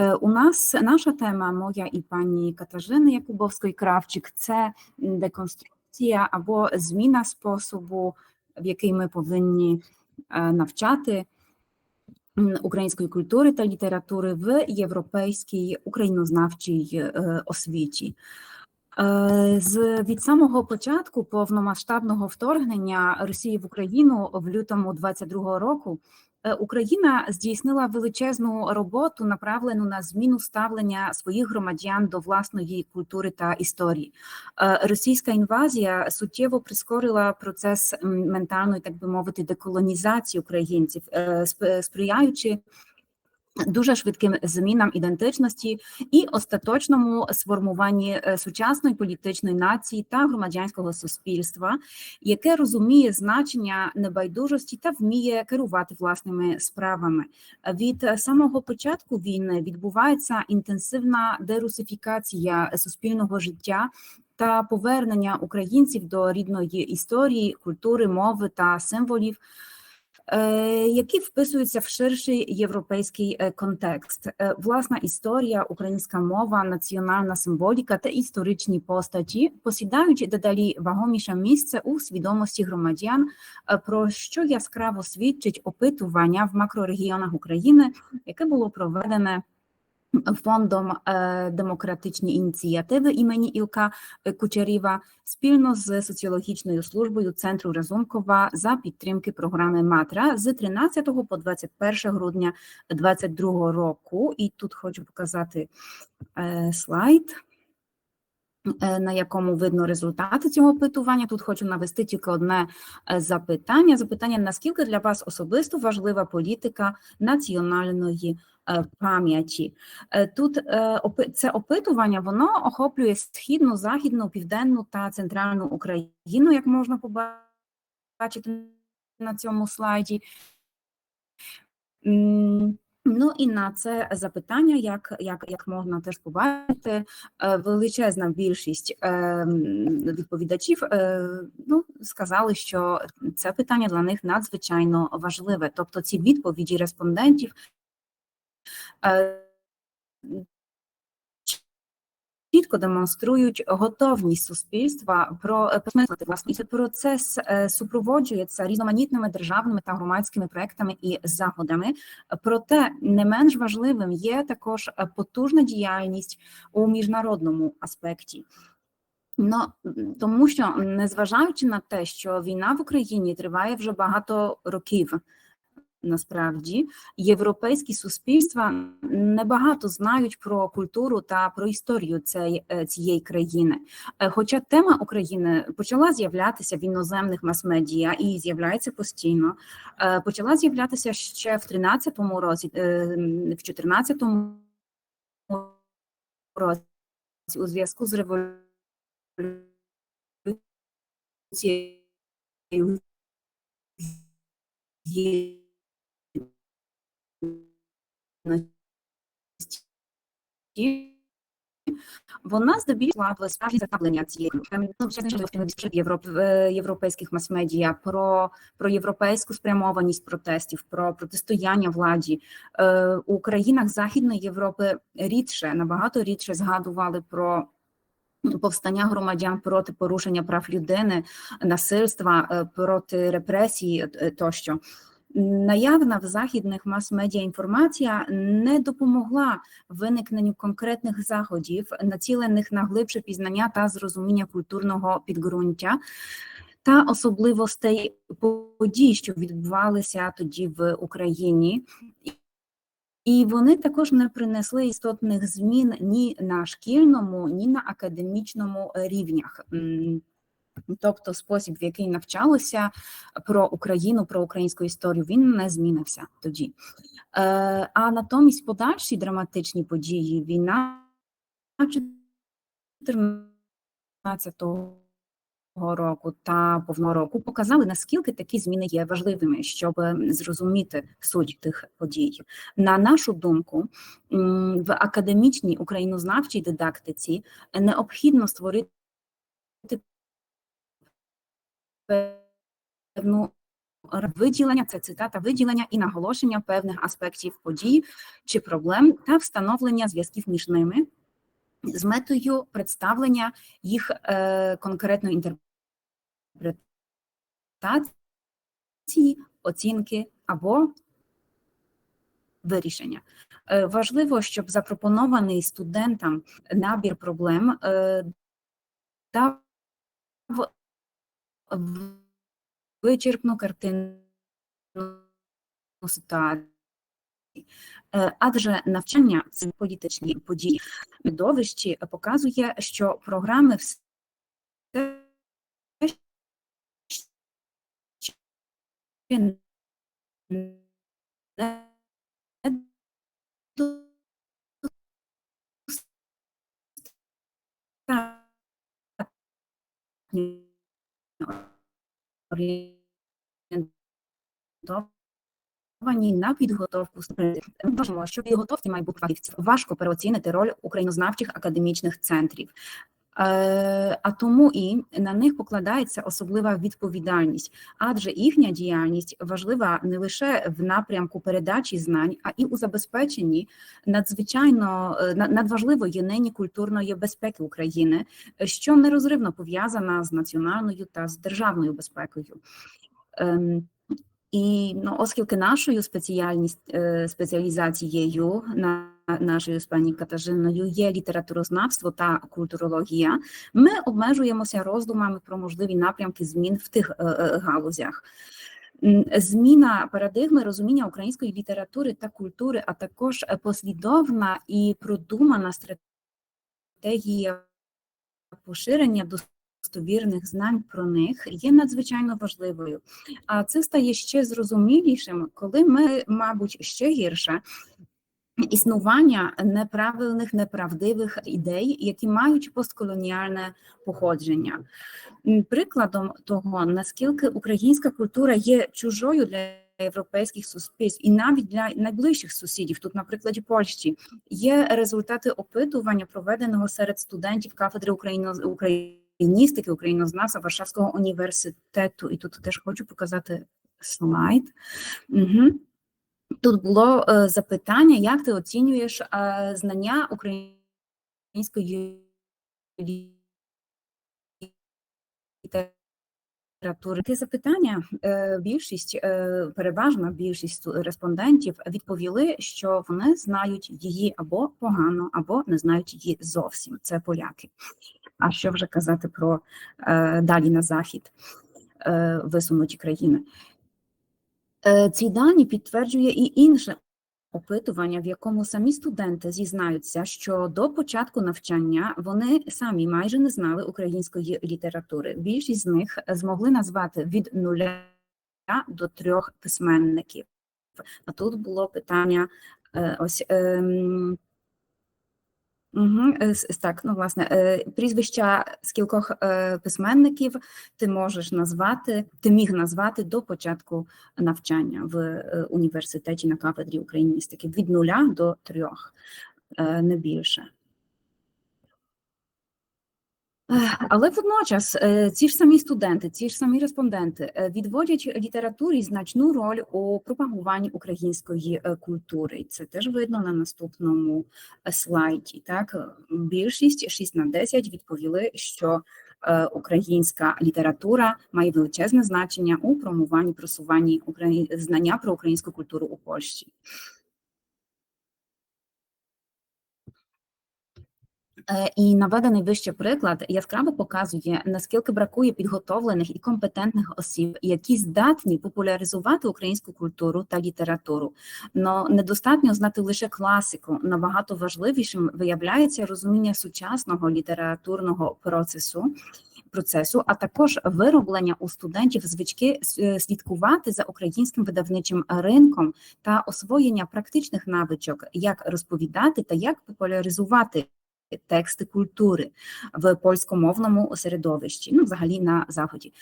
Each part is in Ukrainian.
Е, У нас наша тема, моя і пані Катажини Якубовської Кравчик, це деконструкція або зміна способу, в який ми повинні е, навчати української культури та літератури в європейській українознавчій е, освіті. З від самого початку повномасштабного вторгнення Росії в Україну в лютому 22-го року Україна здійснила величезну роботу, направлену на зміну ставлення своїх громадян до власної культури та історії. Е, Російська інвазія суттєво прискорила процес ментальної, так би мовити, деколонізації українців, е, сприяючи дуже швидким змінам ідентичності і остаточному сформуванні е, сучасної політичної нації та громадянського суспільства, яке розуміє значення небайдужості та вміє керувати власними справами. Від самого початку війни відбувається інтенсивна дерусифікація суспільного життя. Та повернення українців до рідної історії, культури, мови та символів, які вписуються в ширший європейський е, контекст. Е, Власна історія, українська мова, національна символіка та історичні постаті посідають дедалі вагоміше місце у свідомості громадян, е, про що яскраво свідчить опитування в макрорегіонах України, яке було проведене. Фондом е, демократичні ініціативи імені Ілка Кучеріва спільно з соціологічною службою центру Разумкова за підтримки програми Матра з 13 по 21 грудня 2022 року. І тут хочу показати е, слайд. Е, На якому видно результати цього опитування. Тут хочу навести тільки одне е, запитання. Запитання: наскільки для вас особисто важлива політика національної е, пам'яті? Тут це опитування воно охоплює східну, західну, південну та центральну Україну, як можна побачити на цьому слайді. Ну і на це запитання, як, як, як можна теж побачити, е, величезна більшість е, відповідачів е, ну, сказали, що це питання для них надзвичайно важливе. Тобто ці відповіді респондентів е, чітко демонструють готовність суспільства про е, посмислити власне. Цей процес е, супроводжується різноманітними державними та громадськими проектами і заходами. Проте не менш важливим є також е, потужна діяльність у міжнародному аспекті. Ну, тому що, незважаючи на те, що війна в Україні триває вже багато років, насправді європейські суспільства небагато знають про культуру та про історію цієї, е, цієї країни. Е, Хоча тема України почала з'являтися в іноземних мас-медіа і з'являється постійно, е, почала з'являтися ще в 13-му році, в 14-му році у зв'язку з революцією вона здебільшого була справжнє цієї ну, Європ, європейських мас-медіа про, про європейську спрямованість протестів, про протистояння владі. Е, у країнах Західної Європи рідше, набагато рідше згадували про повстання громадян проти порушення прав людини, насильства, е, проти репресії е, тощо. Наявна в західних мас-медіа інформація не допомогла виникненню конкретних заходів, націлених на глибше пізнання та зрозуміння культурного підґрунтя та особливостей подій, що відбувалися тоді в Україні. І вони також не принесли істотних змін ні на шкільному, ні на академічному рівнях. М, Тобто спосіб, в який навчалося про Україну, про українську історію, він не змінився тоді. Е, а натомість подальші драматичні події, війна 14 року та повного року показали, наскільки такі зміни є важливими, щоб ем, зрозуміти суть тих подій. На нашу думку, в академічній українознавчій дидактиці необхідно створити певну виділення, це цитата виділення і наголошення певних аспектів подій чи проблем та встановлення зв'язків між ними з метою представлення їх е, конкретної інтерпретації, оцінки або вирішення. Е, важливо, щоб запропонований студентам набір проблем е, дав вичерпну картину ситуації. Е, Адже навчання це політичні події видовищі показує, що програми все не орієнтовані на підготовку студентів. Що підготовці має бути фахівців. Важко переоцінити роль українознавчих академічних центрів. Е, А тому і на них покладається особлива відповідальність, адже їхня діяльність важлива не лише в напрямку передачі знань, а і у забезпеченні надзвичайно е, надважливої нині культурної безпеки України, що нерозривно пов'язана з національною та з державною безпекою. Ем, і ну, оскільки нашою спеціальність е, спеціалізацією на нашою з пані Катажиною є літературознавство та культурологія, ми обмежуємося роздумами про можливі напрямки змін в тих е, е, галузях. Зміна парадигми розуміння української літератури та культури, а також е, послідовна і продумана стратегія поширення достовірних знань про них є надзвичайно важливою. А це стає ще зрозумілішим, коли ми, мабуть, ще гірше. Існування неправильних, неправдивих ідей, які мають постколоніальне походження. Прикладом того, наскільки українська культура є чужою для європейських суспільств і навіть для найближчих сусідів, тут, на прикладі Польщі, є результати опитування, проведеного серед студентів кафедри україністики, українознавства Варшавського університету. І тут теж хочу показати слайд. Угу. Тут було е, запитання, як ти оцінюєш е, знання української літератури? Ті запитання е, більшість, переважна більшість респондентів відповіли, що вони знають її або погано, або не знають її зовсім. Це поляки. А що вже казати про далі на захід висунуті країни? Е, Ці дані підтверджує і інше опитування, в якому самі студенти зізнаються, що до початку навчання вони самі майже не знали української літератури. Більшість з них змогли назвати від нуля до трьох письменників. А тут було питання е, ось. Угу, так, ну власне, е, прізвища з кількох письменників ти можеш назвати, ти міг назвати до початку навчання в е, університеті на кафедрі україністики від нуля до трьох, е, не більше. Ех, Але водночас е, ці ж самі студенти, ці ж самі респонденти е, відводять літературі значну роль у пропагуванні української е, культури. Це теж видно на наступному е, слайді. Так, Е, більшість 6 на 10 відповіли, що е, українська література має величезне значення у промуванні просуванні знання про українську культуру у Польщі. І наведений вище приклад яскраво показує, наскільки бракує підготовлених і компетентних осіб, які здатні популяризувати українську культуру та літературу. Но недостатньо знати лише класику. Набагато важливішим виявляється розуміння сучасного літературного процесу. Процесу, а також вироблення у студентів звички слідкувати за українським видавничим ринком та освоєння практичних навичок, як розповідати та як популяризувати тексти культури в польськомовному середовищі, ну взагалі на заході.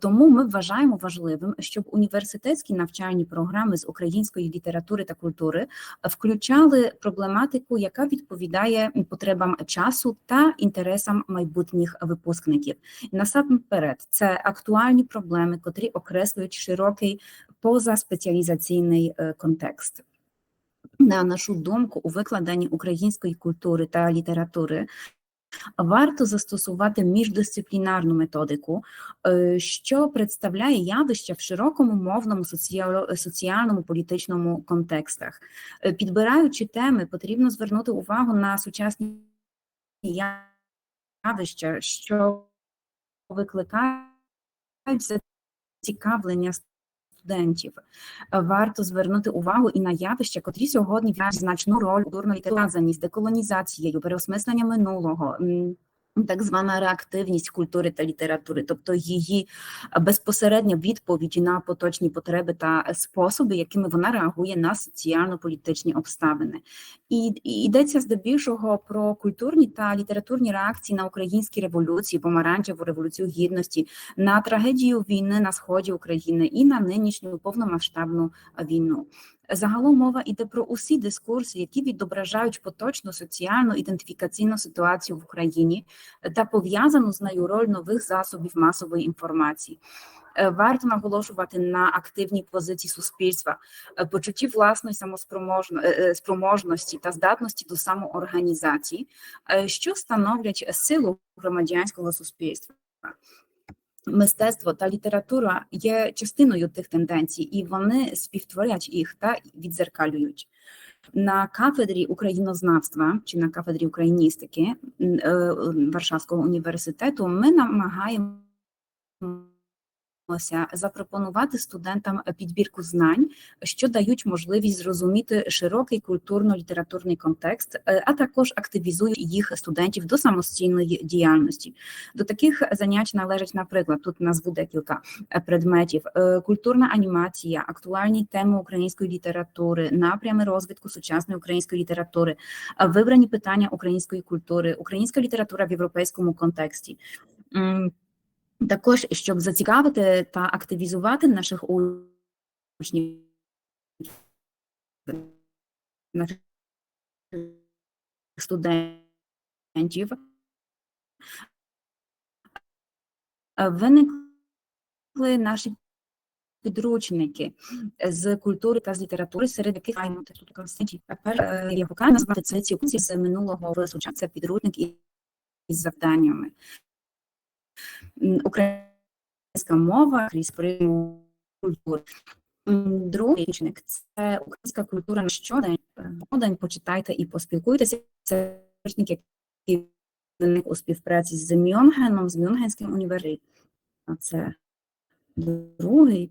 Тому ми вважаємо важливим, щоб університетські навчальні програми з української літератури та культури включали проблематику, яка відповідає потребам часу та інтересам майбутніх випускників. Насамперед, це актуальні проблеми, котрі окреслюють широкий позаспеціалізаційний е, контекст. На нашу думку, у викладанні української культури та літератури варто застосувати міждисциплінарну методику, е, що представляє явища в широкому мовному соціальному політичному контекстах. Е, Підбираючи теми, потрібно звернути увагу на сучасні явища, що викликають зацікавлення студентів. Варто звернути увагу і на явища, котрі сьогодні грають значну роль у пов'язані з деколонізацією, переосмислення минулого. Так звана реактивність культури та літератури, тобто її безпосередня відповідь на поточні потреби та способи, якими вона реагує на соціально-політичні обставини. І і йдеться здебільшого про культурні та літературні реакції на українські революції, помаранчеву революцію гідності, на трагедію війни на сході України і на нинішню повномасштабну війну. Загалом мова йде про усі дискурси, які відображають поточну соціальну ідентифікаційну ситуацію в Україні та пов'язану з нею роль нових засобів масової інформації. Е, Варто наголошувати на активній позиції суспільства, е, почутті власної самоспроможно- е, та здатності до самоорганізації, що становлять силу громадянського суспільства. Мистецтво та література є частиною тих тенденцій, і вони співтворять їх та відзеркалюють. На кафедрі українознавства чи на кафедрі україністики е, Варшавського університету ми намагаємося запропонувати студентам підбірку знань, що дають можливість зрозуміти широкий культурно-літературний контекст, е, а також активізують їх студентів до самостійної діяльності. До таких занять належать, наприклад, тут назву декілька е, предметів: е, культурна анімація, актуальні теми української літератури, напрями розвитку сучасної української літератури, вибрані питання української культури, українська література в європейському контексті. Також, щоб зацікавити та активізувати наших учнів, наших студентів, виникли наші підручники з культури та з літератури, серед яких маємо тут Константин. Тепер е, я покажу назвати це ці з минулого в сучасний. Це підручник із завданнями. Українська мова крізь прийму культури. Другий підручник – це українська культура на щодень. Щодень почитайте і поспілкуйтеся. Це підручник, який у співпраці з Мюнхеном, з Мюнхенським університетом. Це другий.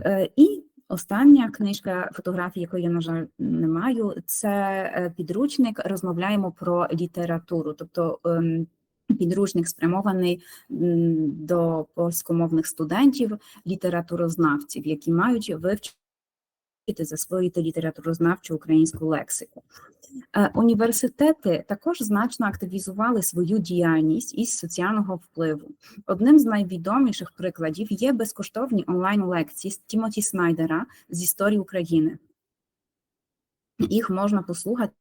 Е, І остання книжка фотографії, якої я, на жаль, не маю, це е, підручник Розмовляємо про літературу. Тобто ем, підручник спрямований до польськомовних студентів, літературознавців, які мають вивчити засвоїти літературознавчу українську лексику. Е, Університети також значно активізували свою діяльність із соціального впливу. Одним з найвідоміших прикладів є безкоштовні онлайн-лекції з Тімоті Снайдера з історії України. Їх можна послухати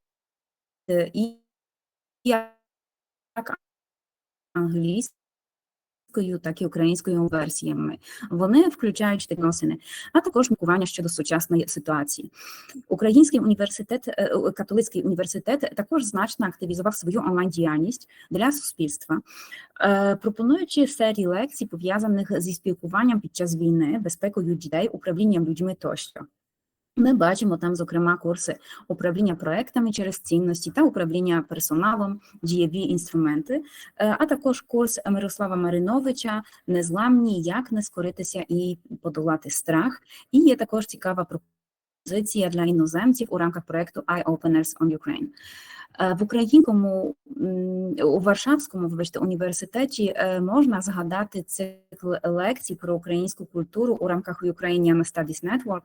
і як англійською, так і українською версіями. Вони включають відносини, а також міркування щодо сучасної ситуації. Український університет, е, католицький університет також значно активізував свою онлайн-діяльність для суспільства, е, пропонуючи серії лекцій, пов'язаних зі спілкуванням під час війни, безпекою дітей, управлінням людьми тощо. Ми бачимо там, зокрема, курси управління проектами через цінності та управління персоналом, дієві інструменти, е, а також курс Мирослава Мариновича Незламні, як не скоритися і подолати страх. І є також цікава пропозиція для іноземців у рамках проекту Eye Openers on Ukraine. Е, В українському у Варшавському вибачте, університеті е, можна згадати цикл лекцій про українську культуру у рамках Ukrainian Studies Network,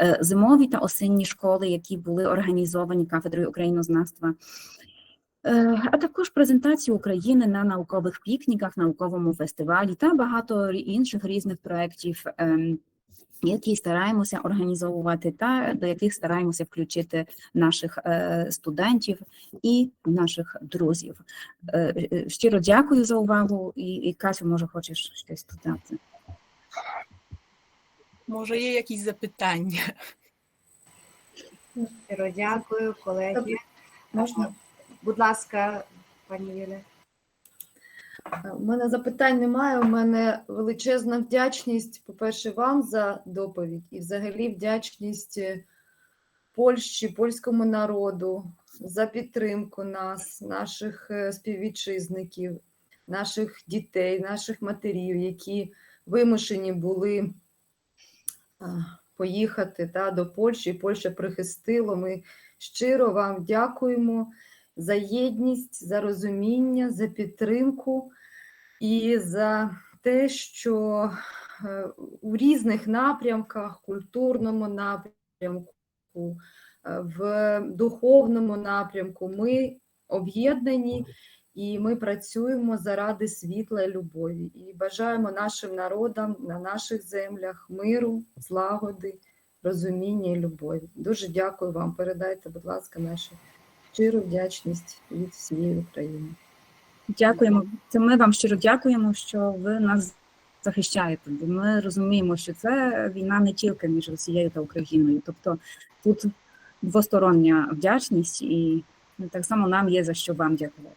е, зимові та осінні школи, які були організовані кафедрою українознавства. А також презентацію України на наукових пікніках, науковому фестивалі та багато інших різних проєктів, ем, які стараємося організовувати, та до яких стараємося включити наших е, студентів і наших друзів. Е, е, Щиро дякую за увагу, і, і Касю, може, хочеш щось додати? Може, є якісь запитання? Щиро дякую, колеги. Можна, будь ласка, пані Юля. У мене запитань немає. У мене величезна вдячність, по-перше, вам за доповідь і взагалі вдячність е, Польщі, польському народу за підтримку нас, наших е, співвітчизників, наших дітей, наших матерів, які вимушені були поїхати та, до Польщі. Польща прихистила. Ми щиро вам дякуємо за єдність, за розуміння, за підтримку і за те, що е, у різних напрямках, культурному напрямку, е, в духовному напрямку ми об'єднані і ми працюємо заради світла і любові. І бажаємо нашим народам на наших землях миру, злагоди, розуміння і любові. Дуже дякую вам. Передайте, будь ласка, нашу щиру вдячність від всієї України. Дякуємо. Це ми вам щиро дякуємо, що ви нас захищаєте. Бо ми розуміємо, що це війна не тільки між Росією та Україною. Тобто тут двостороння вдячність, і так само нам є за що вам дякувати.